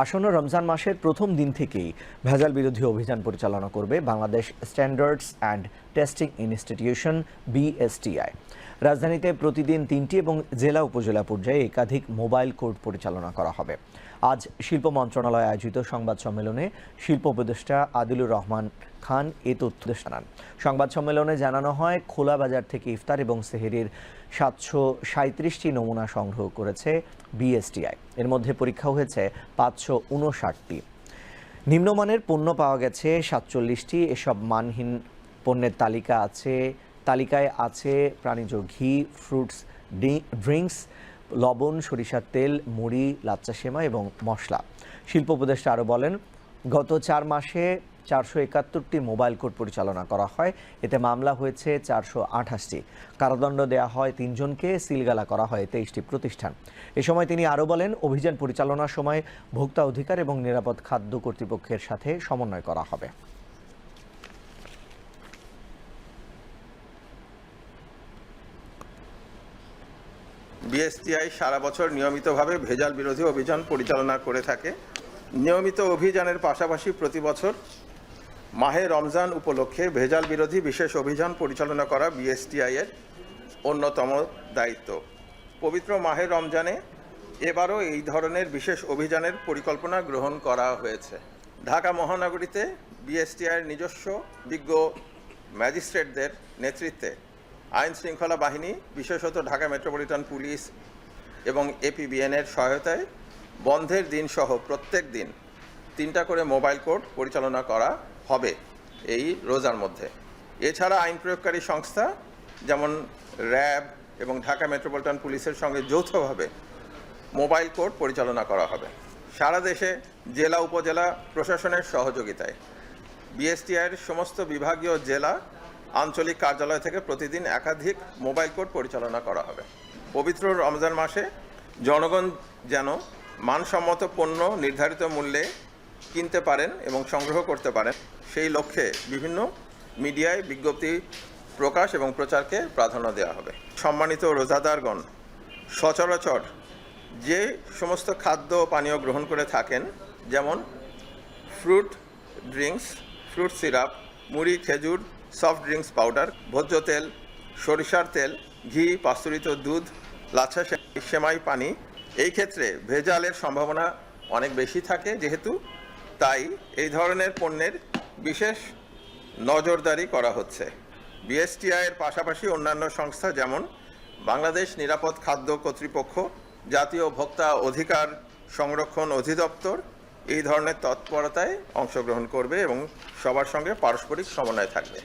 আসন্ন রমজান মাসের প্রথম দিন থেকেই ভেজাল বিরোধী অভিযান পরিচালনা করবে Bangladesh standards and testing institution, BSTI. রাজধানীতে প্রতিদিন তিনটি এবং জেলা উপজেলা পর্যায়ে একাধিক মোবাইল কোর্ট পরিচালনা করা হবে। আজ শিল্প মন্ত্রণালয় আয়োজিত সংবাদ সম্মেলনে শিল্প উপদেষ্টা আদিলুর রহমান খান এ তথ্য জানান। সংবাদ সম্মেলনে জানানো হয়, খোলা বাজার থেকে ইফতার এবং সেহেরির সাতশো সাঁত্রিশটি নমুনা সংগ্রহ করেছে বিএসটিআই। এর মধ্যে পরীক্ষা হয়েছে পাঁচশো উনষাটটি নিম্নমানের পণ্য পাওয়া গেছে সাতচল্লিশটি। এসব মানহীন পণ্যের তালিকা আছে তালিকায় আছে প্রাণীজ ঘি, ফ্রুটস ড্রিঙ্কস, লবণ, সরিষার তেল, মুড়ি, লাচ্চা সেমা এবং মশলা। শিল্প উপদেষ্টা আরও বলেন, গত চার মাসে চারশো একাত্তরটি মোবাইল কোর্ট পরিচালনা করা হয়। এতে মামলা হয়েছে চারশো আঠাশটি। কারাদণ্ড দেওয়া হয় তিনজনকে, সিলগালা করা হয় তেইশটি প্রতিষ্ঠান। এ সময় তিনি আরও বলেন, অভিযান পরিচালনার সময় ভোক্তা অধিকার এবং নিরাপদ খাদ্য কর্তৃপক্ষের সাথে সমন্বয় করা হবে। বিএসটিআই সারা বছর নিয়মিতভাবে ভেজাল বিরোধী অভিযান পরিচালনা করে থাকে। নিয়মিত অভিযানের পাশাপাশি প্রতি বছর মাহে রমজান উপলক্ষে ভেজাল বিরোধী বিশেষ অভিযান পরিচালনা করা বিএসটিআই এর অন্যতম দায়িত্ব। পবিত্র মাহে রমজানে এবারও এই ধরনের বিশেষ অভিযানের পরিকল্পনা গ্রহণ করা হয়েছে। ঢাকা মহানগরীতে বিএসটিআইয়ের নিজস্ব বিজ্ঞ ম্যাজিস্ট্রেটদের নেতৃত্বে আইন শৃঙ্খলা বাহিনী, বিশেষত ঢাকা মেট্রোপলিটন পুলিশ এবং এপিবিএনের সহায়তায় বন্ধের দিন সহ প্রত্যেক দিন তিনটা করে মোবাইল কোর্ট পরিচালনা করা হবে এই রোজার মধ্যে। এছাড়া আইন প্রয়োগকারী সংস্থা যেমন র্যাব এবং ঢাকা মেট্রোপলিটন পুলিশের সঙ্গে যৌথভাবে মোবাইল কোর্ট পরিচালনা করা হবে। সারা দেশে জেলা, উপজেলা প্রশাসনের সহযোগিতায়। বিএসটিআইয়ের সমস্ত বিভাগীয় জেলা আঞ্চলিক কার্যালয় থেকে প্রতিদিন একাধিক মোবাইল কোর্ট পরিচালনা করা হবে। পবিত্র রমজান মাসে জনগণ যেন মানসম্মত পণ্য নির্ধারিত মূল্যে কিনতে পারেন এবং সংগ্রহ করতে পারেন, সেই লক্ষ্যে বিভিন্ন মিডিয়ায় বিজ্ঞপ্তি প্রকাশ এবং প্রচারকে প্রাধান্য দেওয়া হবে। সম্মানিত রোজাদারগণ, সচরাচর যে সমস্ত খাদ্য পানীয় গ্রহণ করে থাকেন, যেমন ফ্রুট ড্রিঙ্কস, ফ্রুট সিরাপ, মুড়ি, খেজুর সফট ড্রিঙ্কস পাউডার, ভোজ্য তেল, সরিষার তেল, ঘি, পাস্তুরিত দুধ, লাচ্ছা সেমাই পানি। এই ক্ষেত্রে ভেজালের সম্ভাবনা অনেক বেশি থাকে যেহেতু তাই এই ধরনের পণ্যের বিশেষ নজরদারি করা হচ্ছে। বিএসটিআই এর পাশাপাশি অন্যান্য সংস্থা যেমন বাংলাদেশ নিরাপদ খাদ্য কর্তৃপক্ষ, জাতীয় ভোক্তা অধিকার সংরক্ষণ অধিদপ্তর এই ধরনের তৎপরতায় অংশগ্রহণ করবে এবং সবার সঙ্গে পারস্পরিক সমন্বয় থাকবে।